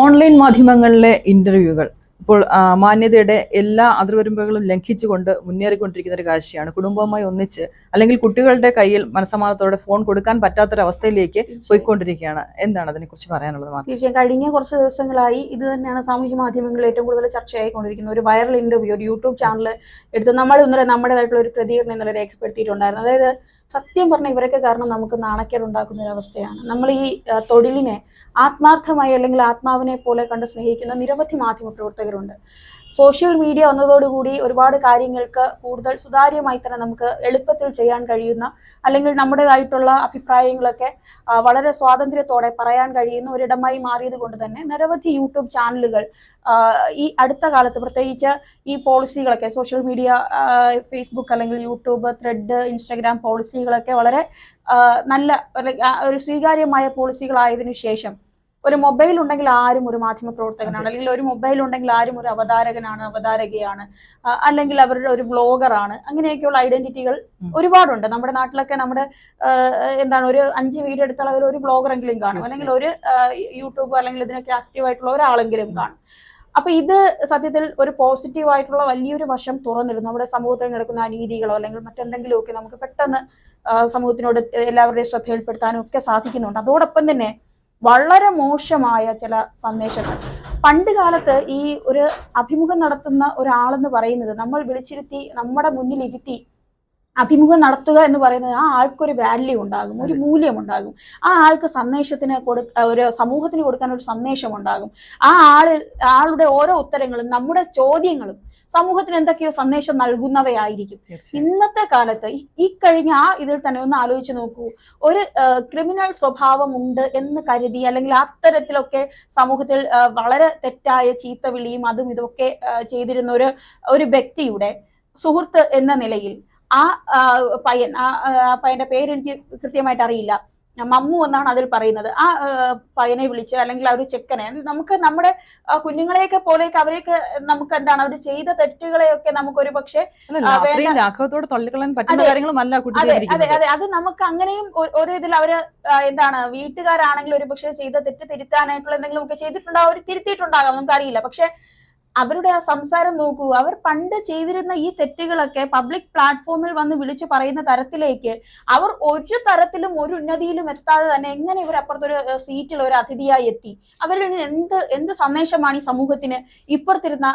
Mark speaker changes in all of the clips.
Speaker 1: Online മാധ്യമങ്ങളിലെ ഇന്റർവ്യൂകൾ. ഇപ്പോൾ മാന്യതയുടെ എല്ലാ അതിർവരുമ്പുകളും ലംഘിച്ചുകൊണ്ട് മുന്നേറിക്കൊണ്ടിരിക്കുന്ന ഒരു കാഴ്ചയാണ്. കുടുംബവുമായി ഒന്നിച്ച് അല്ലെങ്കിൽ കുട്ടികളുടെ കയ്യിൽ മനസ്സമാനത്തോടെ ഫോൺ കൊടുക്കാൻ പറ്റാത്തൊരവസ്ഥയിലേക്ക് പോയിക്കൊണ്ടിരിക്കുകയാണ്. എന്താണ് അതിനെക്കുറിച്ച് പറയാനുള്ളത്
Speaker 2: തീർച്ചയായും. കഴിഞ്ഞ കുറച്ച് ദിവസങ്ങളായി ഇത് തന്നെയാണ് സാമൂഹ്യ മാധ്യമങ്ങളിൽ ഏറ്റവും കൂടുതൽ ചർച്ചയായിക്കൊണ്ടിരിക്കുന്ന ഒരു വൈറൽ ഇന്റർവ്യൂ ഒരു യൂട്യൂബ് ചാനൽ എടുത്ത് നമ്മൾ ഇന്നലെ നമ്മുടേതായിട്ടുള്ള ഒരു പ്രതികരണം ഇന്നലെ രേഖപ്പെടുത്തിയിട്ടുണ്ടായിരുന്നു. അതായത് സത്യം പറഞ്ഞ ഇവരൊക്കെ കാരണം നമുക്ക് നാണക്കേട് ഉണ്ടാക്കുന്ന ഒരു അവസ്ഥയാണ്. നമ്മൾ ഈ തൊഴിലിനെ ആത്മാർത്ഥമായി അല്ലെങ്കിൽ ആത്മാവിനെ പോലെ കണ്ട് സ്നേഹിക്കുന്ന നിരവധി മാധ്യമ പ്രവർത്തകരുണ്ട്. സോഷ്യൽ മീഡിയ വന്നതോടുകൂടി ഒരുപാട് കാര്യങ്ങൾക്ക് കൂടുതൽ സുതാര്യമായി തന്നെ നമുക്ക് എളുപ്പത്തിൽ ചെയ്യാൻ കഴിയുന്ന അല്ലെങ്കിൽ നമ്മുടേതായിട്ടുള്ള അഭിപ്രായങ്ങളൊക്കെ വളരെ സ്വാതന്ത്ര്യത്തോടെ പറയാൻ കഴിയുന്ന ഒരിടമായി മാറിയത് കൊണ്ട് തന്നെ നിരവധി യൂട്യൂബ് ചാനലുകൾ ഈ അടുത്ത കാലത്ത് പ്രത്യേകിച്ച് ഈ പോളിസികളൊക്കെ സോഷ്യൽ മീഡിയ ഫേസ്ബുക്ക് അല്ലെങ്കിൽ യൂട്യൂബ് ത്രെഡ് ഇൻസ്റ്റാഗ്രാം പോളിസികളൊക്കെ വളരെ നല്ല ഒരു- സ്വീകാര്യമായ പോളിസികളായതിനു ശേഷം ഒരു മൊബൈൽ ഉണ്ടെങ്കിൽ ആരും ഒരു മാധ്യമ പ്രവർത്തകനാണ് അല്ലെങ്കിൽ ഒരു മൊബൈൽ ഉണ്ടെങ്കിൽ ആരും ഒരു അവതാരകനാണ് അവതാരകയാണ് അല്ലെങ്കിൽ അവരുടെ ഒരു ബ്ലോഗറാണ് അങ്ങനെയൊക്കെയുള്ള ഐഡന്റിറ്റികൾ. ഒരുപാടുണ്ട്. നമ്മുടെ നാട്ടിലൊക്കെ നമ്മുടെ എന്താണ് ഒരു അഞ്ച് വീഡിയോ എടുത്താൽ അതിൽ ഒരു ബ്ലോഗറെങ്കിലും കാണും അല്ലെങ്കിൽ ഒരു യൂട്യൂബ് അല്ലെങ്കിൽ ഇതിനൊക്കെ ആക്റ്റീവ് ആയിട്ടുള്ള ഒരാളെങ്കിലും കാണും. അപ്പൊ ഇത് സത്യത്തിൽ ഒരു പോസിറ്റീവായിട്ടുള്ള വലിയൊരു വശം തുറന്നിരുന്നു നമ്മുടെ സമൂഹത്തിൽ നടക്കുന്ന അനീതികളോ അല്ലെങ്കിൽ മറ്റെന്തെങ്കിലുമൊക്കെ നമുക്ക് പെട്ടെന്ന് സമൂഹത്തിനോട് എല്ലാവരുടെയും ശ്രദ്ധയിൽപ്പെടുത്താനും ഒക്കെ സാധിക്കുന്നുണ്ട്. അതോടൊപ്പം തന്നെ വളരെ മോശമായ ചില സന്ദേശങ്ങൾ. പണ്ട് കാലത്ത് ഈ ഒരു അഭിമുഖം നടത്തുന്ന ഒരാളെന്ന് പറയുന്നത് നമ്മൾ വിളിച്ചിരുത്തി നമ്മുടെ മുന്നിൽ ഇരുത്തി അഭിമുഖം നടത്തുക എന്ന് പറയുന്നത് ആ ആൾക്കൊരു വാല്യൂ ഉണ്ടാകും ഒരു മൂല്യം ഉണ്ടാകും. ആ ആൾക്ക് സന്ദേശത്തിന് കൊടു ഒരു സമൂഹത്തിന് കൊടുക്കാൻ ഒരു സന്ദേശം ഉണ്ടാകും. ആ ആൾ ആളുടെ ഓരോ ഉത്തരങ്ങളും നമ്മുടെ ചോദ്യങ്ങളും സമൂഹത്തിന് എന്തൊക്കെയോ സന്ദേശം നൽകുന്നവയായിരിക്കും. ഇന്നത്തെ കാലത്ത് ഈ- കഴിഞ്ഞ ആ ഇതിൽ തന്നെ ഒന്ന് ആലോചിച്ച് നോക്കൂ. ഒരു ക്രിമിനൽ സ്വഭാവം ഉണ്ട് എന്ന് കരുതി അല്ലെങ്കിൽ അത്തരത്തിലൊക്കെ സമൂഹത്തിൽ വളരെ തെറ്റായ ചീത്തവിളിയും അതും ഇതൊക്കെ ചെയ്തിരുന്ന ഒരു ഒരു വ്യക്തിയുടെ സുഹൃത്ത് എന്ന നിലയിൽ ആ പയ്യൻ ആ ആ, പയ്യന്റെ പേര് എനിക്ക് കൃത്യമായിട്ട് അറിയില്ല. മമ്മു എന്നാണ് അതിൽ പറയുന്നത്. ആ പയനെ പയ്യനെ വിളിച്ച് അല്ലെങ്കിൽ ആ ഒരു ചെക്കനെ നമുക്ക് നമ്മുടെ കുഞ്ഞുങ്ങളെയൊക്കെ പോലെയൊക്കെ അവരെയൊക്കെ നമുക്ക് എന്താണ് അവർ ചെയ്ത തെറ്റുകളെയൊക്കെ നമുക്കൊരു പക്ഷേ
Speaker 1: പക്ഷെ തള്ളിക്കളയാൻ പറ്റുന്ന കാര്യങ്ങളുമല്ല
Speaker 2: അതെ അതെ അത്. നമുക്ക് അങ്ങനെയും ഒരു ഇതിൽ അവർ എന്താണ് വീട്ടുകാരാണെങ്കിലും ഒരു പക്ഷേ ചെയ്ത തെറ്റ് തിരുത്താനായിട്ടുള്ള എന്തെങ്കിലും ഒക്കെ ചെയ്തിട്ടുണ്ടാവും അവർ തിരുത്തിയിട്ടുണ്ടാകാം. നമുക്കറിയില്ല. പക്ഷെ അവരുടെ ആ സംസാരം നോക്കൂ. അവർ പണ്ട് ചെയ്തിരുന്ന ഈ തെറ്റുകളൊക്കെ പബ്ലിക് പ്ലാറ്റ്ഫോമിൽ വന്ന് വിളിച്ചു പറയുന്ന തരത്തിലേക്ക് അവർ ഒരു തരത്തിലും ഒരു ഉന്നതിയിലും എത്താതെ തന്നെ എങ്ങനെ ഇവർ അപ്പുറത്തൊരു സീറ്റിൽ ഒരു അതിഥിയായി എത്തി? അവരിൽ നിന്ന് എന്ത് എന്ത് സന്ദേശമാണ് ഈ സമൂഹത്തിന് ഇപ്പുറത്തിരുന്ന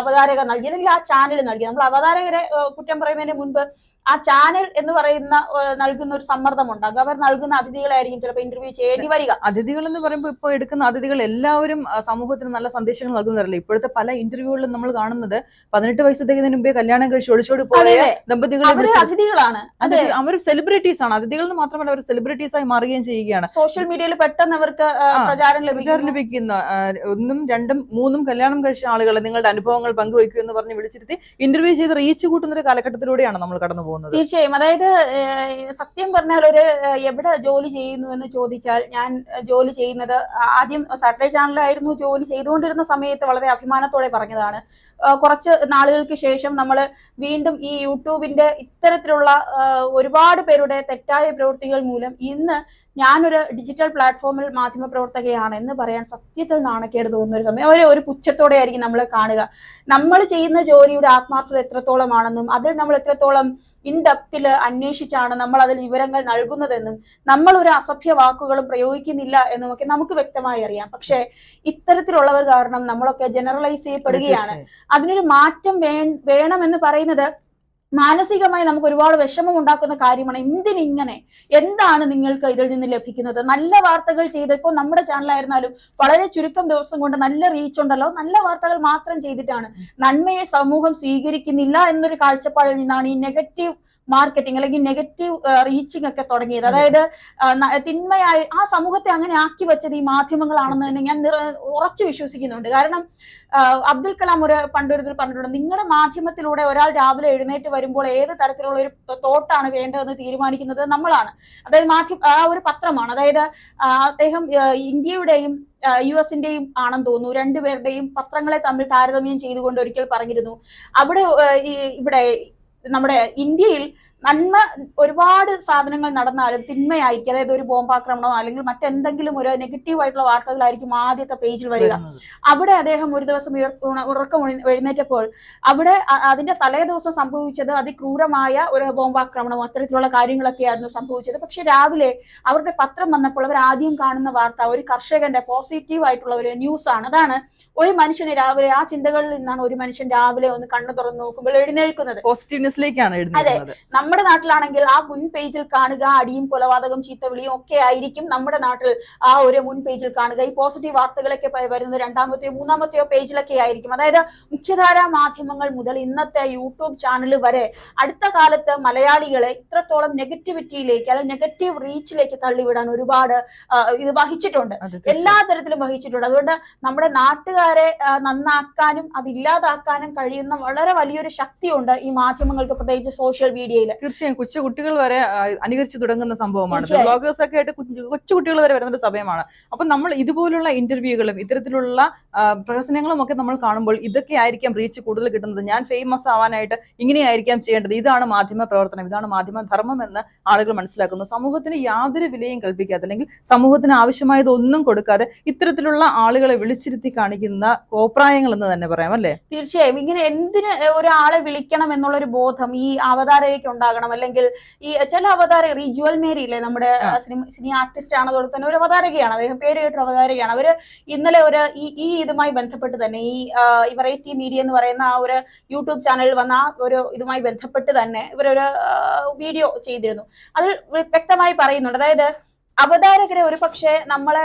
Speaker 2: അവതാരക നൽകി? അല്ലെങ്കിൽ ആ ചാനൽ നൽകി? നമ്മൾ അവതാരകരെ കുറ്റം പറയുന്നതിന് മുൻപ് ആ ചാനൽ എന്ന് പറയുന്ന നൽകുന്ന ഒരു സമ്മർദ്ദം ഉണ്ടാകും അവർ നൽകുന്ന അതിഥികളായിരിക്കും ചിലപ്പോൾ ഇന്റർവ്യൂ ചെയ്യേണ്ടി വരിക.
Speaker 1: അതിഥികൾ എന്ന് പറയുമ്പോൾ ഇപ്പോൾ എടുക്കുന്ന അതിഥികൾ എല്ലാവരും സമൂഹത്തിന് നല്ല സന്ദേശങ്ങൾ നൽകുന്നവരല്ല? ഇപ്പോഴത്തെ പല ഇന്റർവ്യൂകളിലും നമ്മൾ കാണുന്നത് പതിനെട്ട് വയസ്സ് തികയുന്നതിന് മുമ്പേ കല്യാണം കഴിച്ച് ഒളിച്ചോടി പോയ
Speaker 2: അതെ
Speaker 1: ദമ്പതികളെ
Speaker 2: അതിഥികളാണ്. അതെ
Speaker 1: അവർ സെലിബ്രിറ്റീസ് ആണ്. അതിഥികൾ എന്ന് മാത്രമല്ല അവർ സെലിബ്രിറ്റീസ് ആയി മാറുകയും ചെയ്യുകയാണ്.
Speaker 2: സോഷ്യൽ മീഡിയയിൽ പെട്ടെന്ന് അവർക്ക് പ്രചാരം ലഭിക്കുന്ന.
Speaker 1: ഒന്നും രണ്ടും മൂന്നും കല്യാണം കഴിച്ച ആളുകളെ നിങ്ങളുടെ അനുഭവങ്ങൾ പങ്കുവയ്ക്കൂ എന്ന് പറഞ്ഞ് വിളിച്ചിരുത്തി ഇന്റർവ്യൂ ചെയ്ത് റീച്ച് കൂട്ടുന്ന ഒരു കാലഘട്ടത്തിലൂടെയാണ് നമ്മൾ കടന്നു പോകുന്നത്
Speaker 2: തീർച്ചയായും. അതായത് സത്യം പറഞ്ഞാൽ ഒരു എവിടെ ജോലി ചെയ്യുന്നു എന്ന് ചോദിച്ചാൽ ഞാൻ ജോലി ചെയ്യുന്നത് ആദ്യം സാറ്റലൈറ്റ് ചാനലായിരുന്നു ജോലി ചെയ്തുകൊണ്ടിരുന്ന സമയത്ത് വളരെ അഭിമാനത്തോടെ പറഞ്ഞതാണ്. കുറച്ച് നാളുകൾക്ക് ശേഷം നമ്മൾ വീണ്ടും ഈ യൂട്യൂബിന്റെ ഇത്തരത്തിലുള്ള ഒരുപാട് പേരുടെ തെറ്റായ പ്രവൃത്തികൾ മൂലം ഇന്ന് ഞാനൊരു ഡിജിറ്റൽ പ്ലാറ്റ്ഫോമിൽ മാധ്യമ പ്രവർത്തകയാണ് എന്ന് പറയാൻ സത്യത്തിൽ നാണക്കേട് തോന്നുന്ന ഒരു സമയം ഒരു ഒരു പുച്ഛത്തോടെ ആയിരിക്കും നമ്മൾ കാണുക. നമ്മൾ ചെയ്യുന്ന ജോലിയുടെ ആത്മാർത്ഥത എത്രത്തോളമാണെന്നും അതിൽ നമ്മൾ എത്രത്തോളം ഇൻ ഡെപ്തിൽ അന്വേഷിച്ചാണ് നമ്മൾ അതിൽ വിവരങ്ങൾ നൽകുന്നതെന്നും നമ്മൾ ഒരു അസഭ്യ വാക്കുകളും പ്രയോഗിക്കുന്നില്ല എന്നുമൊക്കെ നമുക്ക് വ്യക്തമായി അറിയാം. പക്ഷേ ഇത്തരത്തിലുള്ളവർ കാരണം നമ്മളൊക്കെ ജനറലൈസ് ചെയ്യപ്പെടുകയാണ്. അതിനൊരു മാറ്റം വേ വേണമെന്ന് പറയുന്നത് മാനസികമായി നമുക്ക് ഒരുപാട് വിഷമം ഉണ്ടാക്കുന്ന കാര്യമാണ് എന്തിനിങ്ങനെ? എന്താണ് നിങ്ങൾക്ക് ഇതിൽ നിന്ന് ലഭിക്കുന്നത്? നല്ല വാർത്തകൾ ചെയ്ത് ഇപ്പോൾ നമ്മുടെ ചാനലായിരുന്നാലും വളരെ ചുരുക്കം ദിവസം കൊണ്ട് നല്ല റീച്ച് ഉണ്ടല്ലോ. നല്ല വാർത്തകൾ മാത്രം ചെയ്തിട്ടാണ്. നന്മയെ സമൂഹം സ്വീകരിക്കുന്നില്ല എന്നൊരു കാഴ്ചപ്പാടിൽ നിന്നാണ് ഈ നെഗറ്റീവ് മാർക്കറ്റിംഗ് അല്ലെങ്കിൽ നെഗറ്റീവ് റീച്ചിങ് ഒക്കെ തുടങ്ങിയത്. അതായത് തിന്മയായി ആ സമൂഹത്തെ അങ്ങനെ ആക്കി വെച്ചത് ഈ മാധ്യമങ്ങളാണെന്ന് തന്നെ ഞാൻ ഉറച്ചു വിശ്വസിക്കുന്നുണ്ട്. കാരണം അബ്ദുൽ കലാം ഒരു പണ്ടൊരു പറഞ്ഞിട്ടുണ്ട് നിങ്ങളുടെ മാധ്യമത്തിലൂടെ ഒരാൾ രാവിലെ എഴുന്നേറ്റ് വരുമ്പോൾ ഏത് തരത്തിലുള്ള ഒരു തോട്ടാണ് വേണ്ടതെന്ന് തീരുമാനിക്കുന്നത് നമ്മളാണ്. അതായത് മാധ്യമ ആ ഒരു പത്രമാണ്. അതായത് അദ്ദേഹം ഇന്ത്യയുടെയും യു എസിന്റെയും ആണെന്ന് തോന്നുന്നു. രണ്ടുപേരുടെയും പത്രങ്ങളെ തമ്മിൽ താരതമ്യം ചെയ്തുകൊണ്ട് ഒരിക്കൽ പറഞ്ഞിരുന്നു. അവിടെ ഇവിടെ നമ്മുടെ ഇന്ത്യയിൽ നന്മ ഒരുപാട് സാധനങ്ങൾ നടന്നാലും തിന്മയായിരിക്കും. അതായത് ഒരു ബോംബാക്രമണമോ അല്ലെങ്കിൽ മറ്റെന്തെങ്കിലും ഒരു നെഗറ്റീവ് ആയിട്ടുള്ള വാർത്തകളായിരിക്കും ആദ്യത്തെ പേജിൽ വരിക. അവിടെ അദ്ദേഹം ഒരു ദിവസം ഉറക്കം എഴുന്നേറ്റപ്പോൾ അവിടെ അതിന്റെ തലേ ദിവസം സംഭവിച്ചത് അതിക്രൂരമായ ഒരു ബോംബാക്രമണമോ അത്തരത്തിലുള്ള കാര്യങ്ങളൊക്കെയായിരുന്നു സംഭവിച്ചത്. പക്ഷെ രാവിലെ അവരുടെ പത്രം വന്നപ്പോൾ അവർ ആദ്യം കാണുന്ന വാർത്ത ഒരു കർഷകന്റെ പോസിറ്റീവ് ആയിട്ടുള്ള ഒരു ന്യൂസ് ആണ്. അതാണ് ഒരു മനുഷ്യന് രാവിലെ ആ ചിന്തകളിൽ നിന്നാണ് ഒരു മനുഷ്യൻ രാവിലെ ഒന്ന് കണ്ണു തുറന്നു നോക്കുമ്പോൾ എഴുന്നേൽക്കുന്നത്.
Speaker 1: പോസിറ്റീവ്നെസ്സിലേക്കാണ് എഴുതുന്നത്
Speaker 2: നമ്മുടെ നാട്ടിലാണെങ്കിൽ ആ മുൻ പേജിൽ കാണുക അടിയും കൊലപാതകം ചീത്തവിളിയും ഒക്കെ ആയിരിക്കും നമ്മുടെ നാട്ടിൽ ആ ഒരു മുൻ പേജിൽ കാണുക. ഈ പോസിറ്റീവ് വാർത്തകളൊക്കെ വരുന്നത് രണ്ടാമത്തെയോ മൂന്നാമത്തെയോ പേജിലൊക്കെ ആയിരിക്കും. അതായത് മുഖ്യധാരാ മാധ്യമങ്ങൾ മുതൽ ഇന്നത്തെ യൂട്യൂബ് ചാനൽ വരെ അടുത്ത കാലത്ത് മലയാളികളെ ഇത്രത്തോളം നെഗറ്റിവിറ്റിയിലേക്ക് അല്ലെങ്കിൽ നെഗറ്റീവ് റീച്ചിലേക്ക് തള്ളിവിടാൻ ഒരുപാട് ഇത് വഹിച്ചിട്ടുണ്ട്. എല്ലാ തരത്തിലും വഹിച്ചിട്ടുണ്ട്. അതുകൊണ്ട് നമ്മുടെ നാട്ടുകാരെ നന്നാക്കാനും അതില്ലാതാക്കാനും കഴിയുന്ന വളരെ വലിയൊരു ശക്തിയുണ്ട് ഈ മാധ്യമങ്ങൾക്ക് പ്രത്യേകിച്ച് സോഷ്യൽ മീഡിയയിൽ
Speaker 1: തീർച്ചയായും കൊച്ചു കുട്ടികൾ വരെ അനുകരിച്ചു തുടങ്ങുന്ന സംഭവമാണ്. ബ്ലോഗേഴ്സ് ഒക്കെ ആയിട്ട് കൊച്ചു കുട്ടികൾ വരെ വരുന്ന ഒരു സമയമാണ്. അപ്പൊ നമ്മൾ ഇതുപോലുള്ള ഇന്റർവ്യൂകളും ഇത്തരത്തിലുള്ള പ്രഹസനങ്ങളും ഒക്കെ നമ്മൾ കാണുമ്പോൾ ഇതൊക്കെ ആയിരിക്കാം റീച്ച് കൂടുതൽ കിട്ടുന്നത്. ഞാൻ ഫേമസ് ആവാനായിട്ട് ഇങ്ങനെയായിരിക്കാം ചെയ്യേണ്ടത്. ഇതാണ് മാധ്യമ പ്രവർത്തനം ഇതാണ് മാധ്യമ ധർമ്മം എന്ന് ആളുകൾ മനസ്സിലാക്കുന്നു. സമൂഹത്തിന് യാതൊരു വിലയും കൽപ്പിക്കാതെ അല്ലെങ്കിൽ സമൂഹത്തിന് ആവശ്യമായത് ഒന്നും കൊടുക്കാതെ ഇത്തരത്തിലുള്ള ആളുകളെ വിളിച്ചിരുത്തി കാണിക്കുന്ന കോപ്രായങ്ങൾ എന്ന് തന്നെ പറയാം അല്ലേ?
Speaker 2: തീർച്ചയായും. ഇങ്ങനെ എന്തിന് ഒരാളെ വിളിക്കണം എന്നുള്ളൊരു ബോധം ഈ അവതാരകയ്ക്ക് ഉണ്ടാകണം. അല്ലെങ്കിൽ ഈ ചില അവതാരകർ ഈ ജുവൽ മേരി ഇല്ലേ നമ്മുടെ സിനിമ സിനി ആർട്ടിസ്റ്റ് ആണ് അതുപോലെ തന്നെ ഒരു അവതാരകയാണ് അദ്ദേഹം പേര് കേട്ടൊരു അവതാരകയാണ്. അവർ ഇന്നലെ ഒരു ഈ ഈ ഇതുമായി ബന്ധപ്പെട്ട് തന്നെ ഈ വെറൈറ്റി മീഡിയ എന്ന് പറയുന്ന ആ ഒരു യൂട്യൂബ് ചാനലിൽ വന്ന ആ ഒരു ഇതുമായി ബന്ധപ്പെട്ട് തന്നെ ഇവരൊരു വീഡിയോ ചെയ്തിരുന്നു. അതിൽ വ്യക്തമായി പറയുന്നുണ്ട്. അതായത് അവതാരകരെ ഒരു പക്ഷേ നമ്മളെ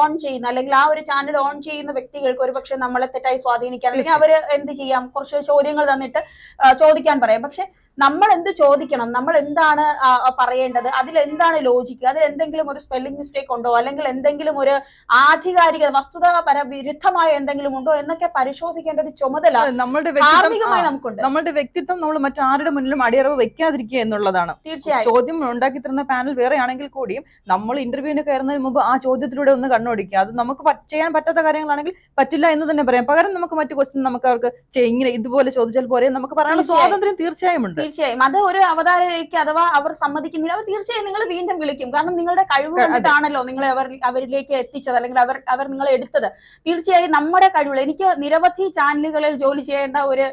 Speaker 2: ഓൺ ചെയ്യുന്ന അല്ലെങ്കിൽ ആ ഒരു ചാനൽ ഓൺ ചെയ്യുന്ന വ്യക്തികൾക്ക് ഒരു പക്ഷെ നമ്മളെ തെറ്റായി സ്വാധീനിക്കാൻ അല്ലെങ്കിൽ അവർ എന്ത് ചെയ്യാം? കുറച്ച് ചോദ്യങ്ങൾ തന്നിട്ട് ചോദിക്കാൻ പറയാം. പക്ഷെ നമ്മൾ എന്ത് ചോദിക്കണം നമ്മൾ എന്താണ് പറയേണ്ടത്? അതിൽ എന്താണ് ലോജിക്ക് അതിൽ എന്തെങ്കിലും ഒരു സ്പെല്ലിംഗ് മിസ്റ്റേക്ക് ഉണ്ടോ? അല്ലെങ്കിൽ എന്തെങ്കിലും ഒരു ആധികാരിക വസ്തുതാപര വിരുദ്ധമായ എന്തെങ്കിലും ഉണ്ടോ എന്നൊക്കെ പരിശോധിക്കേണ്ട ഒരു ചുമതല
Speaker 1: നമ്മളുടെ
Speaker 2: നമുക്കുണ്ട്.
Speaker 1: നമ്മളുടെ വ്യക്തിത്വം നമ്മൾ മറ്റാരുടെ മുന്നിലും അടിയറവ് വെക്കാതിരിക്കുക എന്നുള്ളതാണ്.
Speaker 2: തീർച്ചയായും.
Speaker 1: ചോദ്യം ഉണ്ടാക്കി തരുന്ന പാനൽ വേറെ ആണെങ്കിൽ കൂടിയും നമ്മൾ ഇന്റർവ്യൂവിന് കയറുന്നതിന് മുമ്പ് ആ ചോദ്യത്തിലൂടെ ഒന്ന് കണ്ണോടിക്കുക. അത് നമുക്ക് ചെയ്യാൻ പറ്റാത്ത കാര്യങ്ങളാണെങ്കിൽ പറ്റില്ല എന്ന് തന്നെ പറയാം. പകരം നമുക്ക് മറ്റു ക്വസ്റ്റ്യൻ നമുക്ക് അവർക്ക് "ചെ, ഇങ്ങനെ ഇതുപോലെ ചോദിച്ചാൽ പോരെ നമുക്ക് പറയാനുള്ള സ്വാതന്ത്ര്യം തീർച്ചയായും ഉണ്ട്.
Speaker 2: തീർച്ചയായും. അത് ഒരു അവതാരകയ്ക്ക് അഥവാ അവർ സമ്മതിക്കുന്നില്ല അവർ തീർച്ചയായും നിങ്ങൾ വീണ്ടും വിളിക്കും. കാരണം നിങ്ങളുടെ കഴിവ് കണ്ടിട്ടാണല്ലോ നിങ്ങളെ അവർ അവരിലേക്ക് എത്തിച്ചത് അല്ലെങ്കിൽ അവർ അവർ നിങ്ങളെ എടുത്തത്. തീർച്ചയായും നമ്മുടെ കഴിവുകൾ എനിക്ക് നിരവധി ചാനലുകളിൽ ജോലി ചെയ്യേണ്ട ഒരു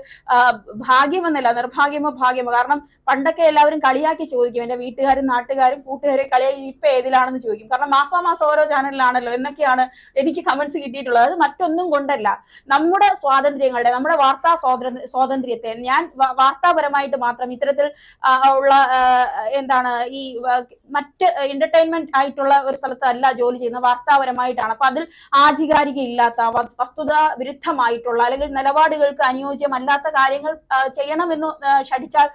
Speaker 2: ഭാഗ്യമെന്നല്ല നിർഭാഗ്യമോ ഭാഗ്യമോ. കാരണം പണ്ടൊക്കെ എല്ലാവരും കളിയാക്കി ചോദിക്കും എന്റെ വീട്ടുകാരും നാട്ടുകാരും കൂട്ടുകാരും കളിയാക്കി ഇപ്പൊ ഏതിലാണെന്ന് ചോദിക്കും. കാരണം മാസാമാസം ഓരോ ചാനലിലാണല്ലോ എന്നൊക്കെയാണ് എനിക്ക് കമന്റ്സ് കിട്ടിയിട്ടുള്ളത്. അത് മറ്റൊന്നും കൊണ്ടല്ല. നമ്മുടെ സ്വാതന്ത്ര്യങ്ങളുടെ നമ്മുടെ വാർത്താ സ്വാതന്ത്ര്യ സ്വാതന്ത്ര്യത്തെ ഞാൻ വാർത്താപരമായിട്ട് മാത്രം ഇത്തരത്തിൽ ഉള്ള എന്താണ് ഈ മറ്റ് എന്റർടൈൻമെന്റ് ആയിട്ടുള്ള ഒരു സ്ഥലത്തല്ല ജോലി ചെയ്യുന്നത്. വാർത്താപരമായിട്ടാണ്. അപ്പൊ അതിൽ ആധികാരിക ഇല്ലാത്ത വസ്തുത വിരുദ്ധമായിട്ടുള്ള അല്ലെങ്കിൽ നിലപാടുകൾക്ക് അനുയോജ്യമല്ലാത്ത കാര്യങ്ങൾ ചെയ്യണമെന്ന് ആ, ശഠിച്ചാൽ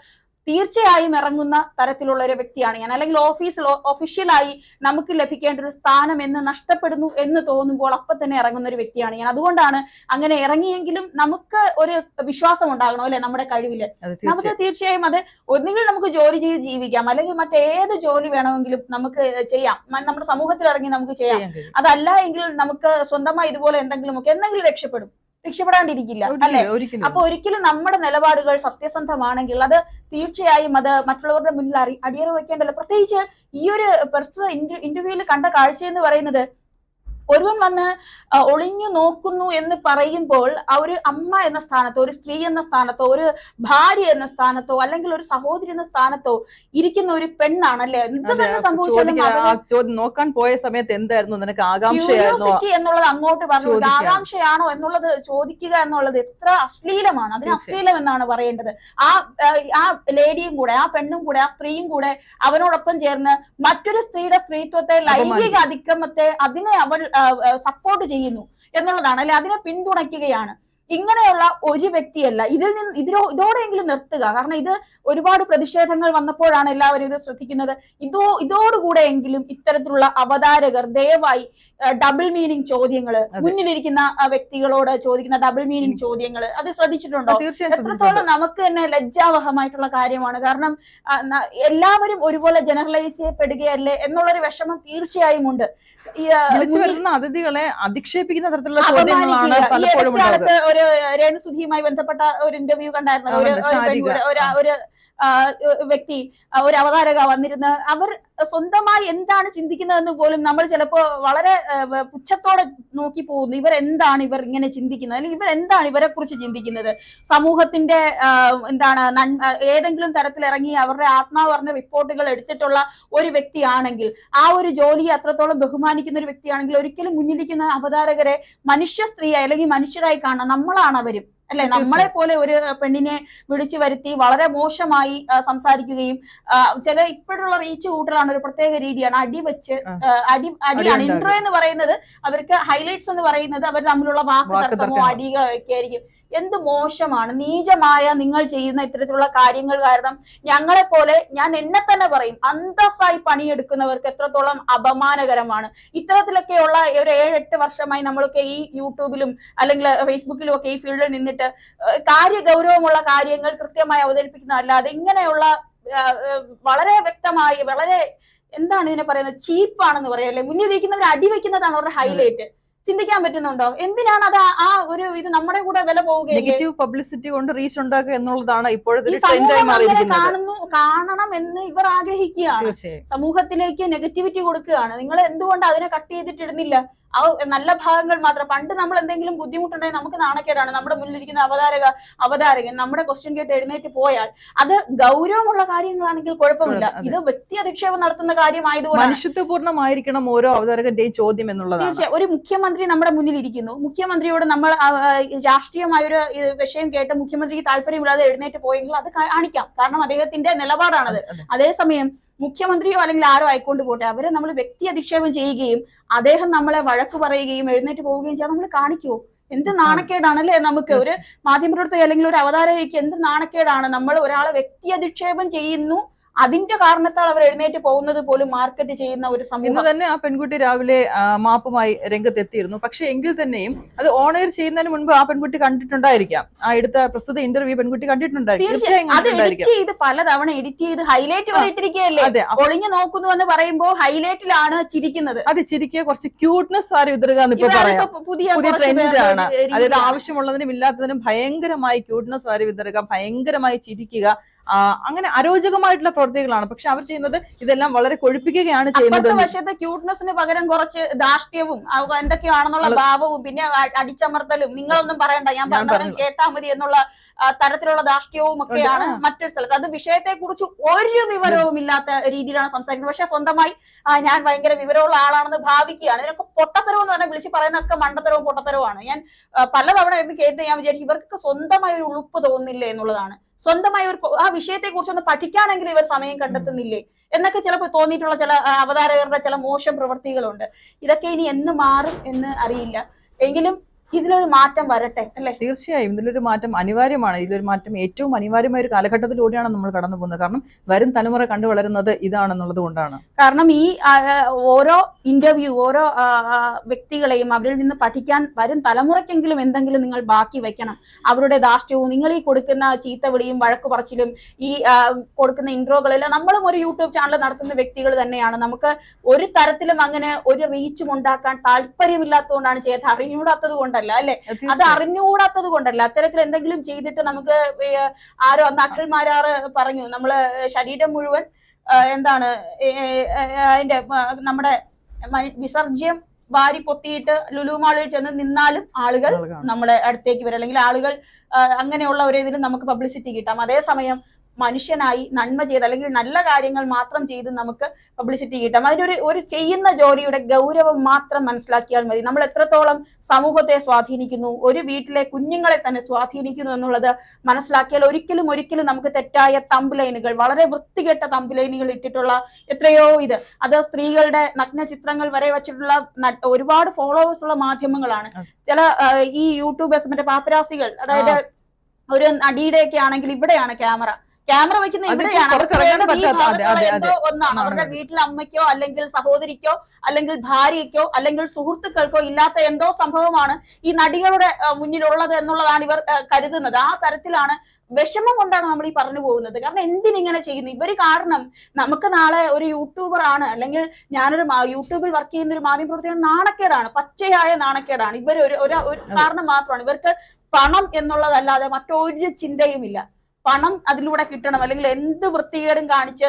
Speaker 2: തീർച്ചയായും ഇറങ്ങുന്ന തരത്തിലുള്ള ഒരു വ്യക്തിയാണ് ഞാൻ. അല്ലെങ്കിൽ ഓഫീസിൽ ഒഫീഷ്യലായി നമുക്ക് ലഭിക്കേണ്ട ഒരു സ്ഥാനം എന്ന് നഷ്ടപ്പെടുന്നു എന്ന് തോന്നുമ്പോൾ അപ്പൊ തന്നെ ഇറങ്ങുന്ന ഒരു വ്യക്തിയാണ് ഞാൻ. അതുകൊണ്ടാണ് അങ്ങനെ ഇറങ്ങിയെങ്കിലും നമുക്ക് ഒരു വിശ്വാസം ഉണ്ടാകണം അല്ലെ നമ്മുടെ
Speaker 1: കഴിവിൽ?
Speaker 2: നമുക്ക്
Speaker 1: തീർച്ചയായും.
Speaker 2: അത് ഒന്നുകിൽ നമുക്ക് ജോലി ചെയ്ത് ജീവിക്കാം. അല്ലെങ്കിൽ മറ്റേത് ജോലി വേണമെങ്കിലും നമുക്ക് ചെയ്യാം. നമ്മുടെ സമൂഹത്തിൽ ഇറങ്ങി നമുക്ക് ചെയ്യാം. അതല്ല എങ്കിൽ നമുക്ക് സ്വന്തമായി ഇതുപോലെ എന്തെങ്കിലും ഒക്കെ എന്തെങ്കിലും രക്ഷപ്പെടും. രക്ഷപ്പെടാണ്ടിരിക്കില്ല അല്ലെ? അപ്പൊ ഒരിക്കലും നമ്മുടെ നിലപാടുകൾ സത്യസന്ധമാണെങ്കിൽ അത് തീർച്ചയായും അത് മറ്റുള്ളവരുടെ മുന്നിൽ അറി അടിയറ വെക്കേണ്ടല്ലോ പ്രത്യേകിച്ച് ഈ ഒരു പ്രസ്തുത ഇന്റർവ്യൂവിൽ കണ്ട കാഴ്ച എന്ന് പറയുന്നത് ഒരുവൻ വന്ന് ഒളിഞ്ഞു നോക്കുന്നു എന്ന് പറയുമ്പോൾ ആ ഒരു അമ്മ എന്ന സ്ഥാനത്തോ ഒരു സ്ത്രീ എന്ന സ്ഥാനത്തോ ഒരു ഭാര്യ എന്ന സ്ഥാനത്തോ അല്ലെങ്കിൽ ഒരു സഹോദരി എന്ന സ്ഥാനത്തോ ഇരിക്കുന്ന ഒരു പെണ്ണാണ് അല്ലെ എന്ത് തന്നെ സംഭവിച്ചാലും
Speaker 1: നോക്കാൻ പോയ സമയത്ത് എന്തായിരുന്നു? നിനക്ക്
Speaker 2: ക്യൂരിയോസിറ്റി എന്നുള്ളത് അങ്ങോട്ട് പറഞ്ഞു. ആകാംക്ഷയാണോ എന്നുള്ളത് ചോദിക്കുക എന്നുള്ളത് എത്ര അശ്ലീലമാണ്. അതിന്. അശ്ലീലം എന്നാണ് പറയേണ്ടത്. ആ, ആ ലേഡിയും കൂടെ ആ പെണ്ണും കൂടെ ആ സ്ത്രീയും കൂടെ അവനോടൊപ്പം ചേർന്ന് മറ്റൊരു സ്ത്രീയുടെ സ്ത്രീത്വത്തെ ലൈംഗിക അതിക്രമത്തെ അതിനെ അവൾ സപ്പോർട്ട് ചെയ്യുന്നു എന്നുള്ളതാണ്. അല്ലെ? അതിനെ പിന്തുണയ്ക്കുകയാണ്. ഇങ്ങനെയുള്ള ഒരു വ്യക്തിയല്ല. ഇതിൽ നിന്ന് ഇതിലോ ഇതോടെയെങ്കിലും നിർത്തുക. കാരണം ഇത് ഒരുപാട് പ്രതിഷേധങ്ങൾ വന്നപ്പോഴാണ് എല്ലാവരും ഇത് ശ്രദ്ധിക്കുന്നത്. ഇതോ ഇതോടുകൂടെ എങ്കിലും ഇത്തരത്തിലുള്ള അവതാരകർ ദയവായി ഡബിൾ മീനിങ് ചോദ്യങ്ങൾ. മുന്നിലിരിക്കുന്ന വ്യക്തികളോട് ചോദിക്കുന്ന ഡബിൾ മീനിങ് ചോദ്യങ്ങൾ അത് ശ്രദ്ധിച്ചിട്ടുണ്ടോ. എത്രത്തോളം നമുക്ക് തന്നെ ലജ്ജാവഹമായിട്ടുള്ള കാര്യമാണ്. കാരണം എല്ലാവരും ഒരുപോലെ ജനറലൈസ് ചെയ്യപ്പെടുകയല്ലേ എന്നുള്ളൊരു വിഷമം തീർച്ചയായും ഉണ്ട്.
Speaker 1: വിളിച്ചു വരുന്ന അതിഥികളെ അധിക്ഷേപിക്കുന്ന തരത്തിലുള്ള ചോദ്യങ്ങളാണ് പലപ്പോഴും
Speaker 2: ഒരു രേണുസുധിയുമായി ബന്ധപ്പെട്ട ഒരു ഇന്റർവ്യൂ കണ്ടായിരുന്നു. ഒരു വ്യക്തി ഒരു അവതാരക വന്നിരുന്ന് അവർ സ്വന്തമായി എന്താണ് ചിന്തിക്കുന്നതെന്ന് പോലും നമ്മൾ ചിലപ്പോ വളരെ പുച്ഛത്തോടെ നോക്കി പോകുന്നു. ഇവർ എന്താണ് ഇവർ ഇങ്ങനെ ചിന്തിക്കുന്നത്? അല്ലെങ്കിൽ ഇവർ എന്താണ് ഇവരെ കുറിച്ച് ചിന്തിക്കുന്നത്? സമൂഹത്തിന്റെ എന്താണ് ഏതെങ്കിലും തരത്തിൽ ഇറങ്ങി അവരുടെ ആത്മാവ് പറഞ്ഞ റിപ്പോർട്ടുകൾ എടുത്തിട്ടുള്ള ഒരു വ്യക്തിയാണെങ്കിൽ ആ ഒരു ജോലിയെ അത്രത്തോളം ബഹുമാനിക്കുന്ന ഒരു വ്യക്തിയാണെങ്കിൽ ഒരിക്കലും മുന്നിലിരിക്കുന്ന അവതാരകരെ മനുഷ്യ സ്ത്രീയായി അല്ലെങ്കിൽ മനുഷ്യരായി കാണണം. നമ്മളാണ് അവരും അല്ലെ? നമ്മളെ പോലെ ഒരു പെണ്ണിനെ വിളിച്ചു വരുത്തി വളരെ മോശമായി സംസാരിക്കുകയും ചില ഇപ്പോഴുള്ള റീച്ച് കൂട്ടലാണ് ഒരു പ്രത്യേക രീതിയാണ് അടി വെച്ച് അടി അടിയാണ്. ഇൻട്രോ എന്ന് പറയുന്നത് അവർക്ക് ഹൈലൈറ്റ്സ് എന്ന് പറയുന്നത് അവർ തമ്മിലുള്ള വാക്ക് തർക്കമോ. അടികളോ ഒക്കെ ആയിരിക്കും. എന്ത് മോശമാണ്? നീചമായ നിങ്ങൾ ചെയ്യുന്ന ഇത്തരത്തിലുള്ള കാര്യങ്ങൾ കാരണം ഞങ്ങളെ പോലെ ഞാൻ എന്നെ തന്നെ പറയും അന്തസ്സായി പണിയെടുക്കുന്നവർക്ക് എത്രത്തോളം അപമാനകരമാണ്. ഇത്തരത്തിലൊക്കെയുള്ള ഒരു ഏഴെട്ട് വർഷമായി നമ്മളൊക്കെ ഈ യൂട്യൂബിലും അല്ലെങ്കിൽ ഫേസ്ബുക്കിലും ഒക്കെ ഈ ഫീൽഡിൽ നിന്നിട്ട് കാര്യ കാര്യഗൗരവമുള്ള കാര്യങ്ങൾ കൃത്യമായി അവതരിപ്പിക്കുന്നതല്ലാതെ ഇങ്ങനെയുള്ള വളരെ വ്യക്തമായി വളരെ എന്താണ് ഇതിനെ പറയുന്നത്? ചീപ്പാണെന്ന് പറയല്ലേ മുന്നിൽ ഇരിക്കുന്നവർ അടിവെക്കുന്നതാണ് അവരുടെ ഹൈലൈറ്റ്. ചിന്തിക്കാൻ പറ്റുന്നുണ്ടോ? എന്തിനാണ് അത് ആ- ഒരു ഇത് നമ്മുടെ കൂടെ വില പോവുകയും
Speaker 1: നെഗറ്റീവ് പബ്ലിസിറ്റി കൊണ്ട് റീച്ച് ഉണ്ടാക്കുക എന്നുള്ളതാണ് ഇപ്പോഴത്തെ
Speaker 2: കാണുന്നു കാണണം എന്ന് ഇവർ ആഗ്രഹിക്കുകയാണ്. സമൂഹത്തിലേക്ക് നെഗറ്റിവിറ്റി കൊടുക്കുകയാണ്. നിങ്ങൾ എന്തുകൊണ്ട് അതിനെ കട്ട് ചെയ്തിട്ടിടുന്നില്ല? ആ നല്ല ഭാഗങ്ങൾ മാത്രം. പണ്ട് നമ്മൾ എന്തെങ്കിലും ബുദ്ധിമുട്ടുണ്ടെങ്കിൽ നമുക്ക് നാണക്കേടാണ്. നമ്മുടെ മുന്നിലിരിക്കുന്ന അവതാരക അവതാരകൻ നമ്മുടെ ക്വസ്റ്റ്യൻ കേട്ട് എഴുന്നേറ്റ് പോയാൽ അത് ഗൗരവമുള്ള കാര്യങ്ങളാണെങ്കിൽ കുഴപ്പമില്ല. ഇത് വ്യക്തി അധിക്ഷേപം നടത്തുന്ന കാര്യമായതുകൊണ്ട്
Speaker 1: മനുഷ്യത്വപൂർണമായിരിക്കണം ഓരോ അവതാരകന്റെയും ചോദ്യം എന്നുള്ളത്
Speaker 2: തീർച്ചയായും. ഒരു മുഖ്യമന്ത്രി നമ്മുടെ മുന്നിൽ ഇരിക്കുന്നു മുഖ്യമന്ത്രിയോട് നമ്മൾ രാഷ്ട്രീയമായ ഒരു വിഷയം കേട്ട് മുഖ്യമന്ത്രിക്ക് താല്പര്യമില്ലാതെ എഴുന്നേറ്റ് പോയെങ്കിൽ അത് കാണിക്കാം. കാരണം അദ്ദേഹത്തിന്റെ നിലപാടാണത്. അതേസമയം മുഖ്യമന്ത്രിയോ അല്ലെങ്കിൽ ആരോ ആയിക്കൊണ്ട് പോട്ടെ അവരെ നമ്മൾ വ്യക്തി അധിക്ഷേപം ചെയ്യുകയും അദ്ദേഹം നമ്മളെ വഴക്ക് പറയുകയും എഴുന്നേറ്റ് പോവുകയും ചെയ്യാൻ നമ്മൾ കാണിക്കുവോ? എന്ത് നാണക്കേടാണല്ലേ നമുക്ക്? ഒരു മാധ്യമപ്രവർത്തക അല്ലെങ്കിൽ ഒരു അവതാരകയ്ക്ക് എന്ത് നാണക്കേടാണ്? നമ്മൾ ഒരാളെ വ്യക്തി അധിക്ഷേപം ചെയ്യുന്നു അതിന്റെ കാരണത്താൽ അവർ എഴുന്നേറ്റ് പോകുന്നത് പോലും മാർക്കറ്റ് ചെയ്യുന്ന ഒരു
Speaker 1: ഇന്ന്
Speaker 2: സമൂഹം
Speaker 1: തന്നെ ആ പെൺകുട്ടി രാവിലെ മാപ്പുമായി രംഗത്തെത്തിയിരുന്നു. പക്ഷെ എങ്കിൽ തന്നെയും അത് ഓണർ ചെയ്യുന്നതിന് മുൻപ് ആ പെൺകുട്ടി കണ്ടിട്ടുണ്ടായിരിക്കാം. ആ എടുത്ത പ്രസ്തുത ഇന്റർവ്യൂ പെൺകുട്ടി കണ്ടിട്ടുണ്ടായിരിക്കും.
Speaker 2: ചെയ്ത് പലതവണ എഡിറ്റ് ചെയ്ത് ഹൈലൈറ്റ് വരെ ഇട്ടിരിക്കുകയല്ലേ? ഒളിഞ്ഞു നോക്കുന്നു എന്ന് പറയുമ്പോ ഹൈലൈറ്റിലാണ് ചിരിക്കുന്നത്.
Speaker 1: അത് ചിരിക്കുക കുറച്ച് ക്യൂട്ട്നെസ് ആര് വിതറുക എന്ന് ഇപ്പൊ പറയാം.
Speaker 2: പുതിയ
Speaker 1: പുതിയ
Speaker 2: കുറച്ച്
Speaker 1: ട്രെൻഡ്
Speaker 2: പേരുടെ
Speaker 1: ആണ്.
Speaker 2: ഒരു
Speaker 1: അതായത്. ആവശ്യമുള്ളതിനും ഇല്ലാത്തതിനും ഭയങ്കരമായി ക്യൂട്ട്നെസ് വാരി വിതറുക ഭയങ്കരമായി ചിരിക്കുക അങ്ങനെ അരോചകമായിട്ടുള്ള പ്രവൃത്തികളാണ് പക്ഷെ അവർ ചെയ്യുന്നത് ഇതെല്ലാം വളരെ കൊഴുപ്പിക്കുകയാണ് ചെയ്യുന്നത്
Speaker 2: വശത്തെ ക്യൂട്ട്നെസ്സിന് പകരം കുറച്ച് ധാർഷ്ട്യവും എന്തൊക്കെയാണെന്നുള്ള. ഭാവവും പിന്നെ അടിച്ചമർത്തലും നിങ്ങളൊന്നും പറയണ്ട. ഞാൻ
Speaker 1: പറഞ്ഞാലും.
Speaker 2: കേട്ടാ മതി എന്നുള്ള തരത്തിലുള്ള ധാർഷ്ട്യവും ഒക്കെയാണ് മറ്റൊരു സ്ഥലത്ത്. അത് വിഷയത്തെ കുറിച്ച് ഒരു വിവരവും ഇല്ലാത്ത രീതിയിലാണ് സംസാരിക്കുന്നത്. പക്ഷെ സ്വന്തമായി ഞാൻ ഭയങ്കര വിവരമുള്ള ആളാണെന്ന് ഭാവിക്കുകയാണ്. ഇതിനൊക്കെ പൊട്ടത്തരവും എന്ന് പറഞ്ഞാൽ വിളിച്ച് പറയുന്നതൊക്കെ മണ്ടത്തരവും പൊട്ടത്തരവുമാണ്. ഞാൻ പല തവണ ഇരുന്ന് കേട്ട് ഞാൻ വിചാരിക്കും ഇവർക്കൊക്കെ സ്വന്തമായി ഒരു ഉളുപ്പ് തോന്നുന്നില്ലേ എന്നുള്ളതാണ്. സ്വന്തമായി ഒരു ആ വിഷയത്തെ കുറിച്ച് ഒന്ന് പഠിക്കാനെങ്കിലും ഇവർ സമയം കണ്ടെത്തുന്നില്ലേ? എന്നൊക്കെ ചിലപ്പോൾ തോന്നിയിട്ടുള്ള ചില അവതാരകരുടെ ചില മോശം പ്രവൃത്തികളുണ്ട്. ഇതൊക്കെ ഇനി എന്ന് മാറും എന്ന് അറിയില്ല. എങ്കിലും ഇതിലൊരു മാറ്റം വരട്ടെ അല്ലെ?
Speaker 1: തീർച്ചയായും. ഇതിലൊരു മാറ്റം അനിവാര്യമാണ്. ഇതിലൊരു മാറ്റം ഏറ്റവും അനിവാര്യമായ ഒരു കാലഘട്ടത്തിലൂടെയാണ് നമ്മൾ കടന്നു പോകുന്നത്. കാരണം വരും തലമുറ കണ്ടു വളരുന്നത് ഇതാണെന്നുള്ളത് കൊണ്ടാണ്.
Speaker 2: കാരണം ഈ ഓരോ ഇന്റർവ്യൂ ഓരോ വ്യക്തികളെയും അവരിൽ നിന്ന് പഠിക്കാൻ വരും തലമുറയ്ക്കെങ്കിലും എന്തെങ്കിലും നിങ്ങൾ ബാക്കി വെക്കണം. അവരുടെ ധാർഷ്ട്യവും നിങ്ങൾ ഈ കൊടുക്കുന്ന ചീത്തവിളിയും വഴക്കു പറച്ചിലും ഈ കൊടുക്കുന്ന ഇൻട്രോകളെല്ലാം നമ്മളും ഒരു യൂട്യൂബ് ചാനൽ നടത്തുന്ന വ്യക്തികൾ തന്നെയാണ്. നമുക്ക് ഒരു തരത്തിലും അങ്ങനെ ഒരു റീച്ചും ഉണ്ടാക്കാൻ താല്പര്യമില്ലാത്തതുകൊണ്ടാണ് ചെയ്യാത്ത അറിഞ്ഞൂടാത്തത് കൊണ്ടല്ല. അല്ലെ അത്. അറിഞ്ഞുകൂടാത്തത് കൊണ്ടല്ല അത്തരത്തിൽ എന്തെങ്കിലും ചെയ്തിട്ട് നമുക്ക് ആരോ അന്ന് അഖിൽ പറഞ്ഞു നമ്മൾ ശരീരം മുഴുവൻ എന്താണ് അതിന്റെ നമ്മുടെ വിസർജ്യം വാരി പൊത്തിയിട്ട് ലുലുമാളിൽ ചെന്ന് നിന്നാലും ആളുകൾ. നമ്മുടെ അടുത്തേക്ക് വരും അല്ലെങ്കിൽ ആളുകൾ അങ്ങനെയുള്ള ഒരു ഇതിലും നമുക്ക് പബ്ലിസിറ്റി കിട്ടാം അതേസമയം മനുഷ്യനായി നന്മ ചെയ്ത് അല്ലെങ്കിൽ നല്ല കാര്യങ്ങൾ മാത്രം ചെയ്ത് നമുക്ക് പബ്ലിസിറ്റി കിട്ടാം. അതിനൊരു ഒരു ചെയ്യുന്ന ജോലിയുടെ ഗൗരവം മാത്രം മനസ്സിലാക്കിയാൽ മതി. നമ്മൾ എത്രത്തോളം സമൂഹത്തെ സ്വാധീനിക്കുന്നു ഒരു വീട്ടിലെ കുഞ്ഞുങ്ങളെ തന്നെ സ്വാധീനിക്കുന്നു എന്നുള്ളത് മനസ്സിലാക്കിയാൽ ഒരിക്കലും ഒരിക്കലും നമുക്ക് തെറ്റായ തമ്പുലൈനുകൾ വളരെ വൃത്തികെട്ട തമ്പുലൈനുകൾ ഇട്ടിട്ടുള്ള എത്രയോ ഇത്. അത് സ്ത്രീകളുടെ നഗ്ന ചിത്രങ്ങൾ വരെ വെച്ചിട്ടുള്ള ഒരുപാട് ഫോളോവേഴ്സ് ഉള്ള മാധ്യമങ്ങളാണ്. ചില ഈ യൂട്യൂബേഴ്സ് മറ്റേ പാപ്പരാസികൾ അതായത് ഒരു നടിയുടെയൊക്കെ ആണെങ്കിൽ ഇവിടെയാണ് ക്യാമറ ക്യാമറ വെക്കുന്ന ഇവിടെയാണ്. അവർക്ക് ഒന്നാണ്. അവരുടെ വീട്ടിലെ അമ്മയ്ക്കോ അല്ലെങ്കിൽ സഹോദരിക്കോ അല്ലെങ്കിൽ ഭാര്യയ്ക്കോ അല്ലെങ്കിൽ സുഹൃത്തുക്കൾക്കോ ഇല്ലാത്ത എന്തോ സംഭവമാണ് ഈ നടികളുടെ മുന്നിലുള്ളത് എന്നുള്ളതാണ് ഇവർ കരുതുന്നത്. ആ തരത്തിലാണ് വിഷമം കൊണ്ടാണ് നമ്മൾ ഈ പറഞ്ഞു പോകുന്നത്. കാരണം എന്തിനിങ്ങനെ ചെയ്യുന്നു? ഇവർ കാരണം നമുക്ക് നാളെ ഒരു യൂട്യൂബർ ആണ് അല്ലെങ്കിൽ ഞാനൊരു യൂട്യൂബിൽ വർക്ക് ചെയ്യുന്ന ഒരു മാധ്യമ പ്രവർത്തകൻ നാണക്കേടാണ് പച്ചയായ നാണക്കേടാണ്. ഇവർ ഒരു കാരണം മാത്രമാണ്. ഇവർക്ക് പണം എന്നുള്ളതല്ലാതെ മറ്റൊരു ചിന്തയുമില്ല. പണം അതിലൂടെ കിട്ടണം അല്ലെങ്കിൽ എന്ത് വൃത്തികേടും കാണിച്ച്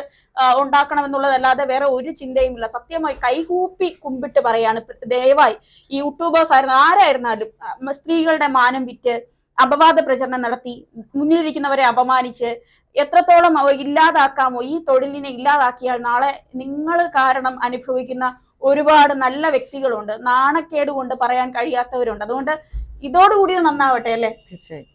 Speaker 2: ഉണ്ടാക്കണം എന്നുള്ളതല്ലാതെ വേറെ ഒരു ചിന്തയും ഇല്ല സത്യമായി കൈകൂപ്പി കുമ്പിട്ട് പറയാണ് ദയവായി. യൂട്യൂബേഴ്സ് ആയിരുന്നു ആരായിരുന്നാലും സ്ത്രീകളുടെ മാനം വിറ്റ് അപവാദ പ്രചരണം നടത്തി മുന്നിലിരിക്കുന്നവരെ അപമാനിച്ച് എത്രത്തോളം ഇല്ലാതാക്കാമോ ഈ തൊഴിലിനെ ഇല്ലാതാക്കിയാൽ നാളെ നിങ്ങൾ കാരണം അനുഭവിക്കുന്ന ഒരുപാട് നല്ല വ്യക്തികളുണ്ട്. നാണക്കേട് കൊണ്ട് പറയാൻ കഴിയാത്തവരുണ്ട്. അതുകൊണ്ട് ഇതോടുകൂടി ഇത് നന്നാവട്ടെ അല്ലേ?
Speaker 1: തീർച്ചയായും.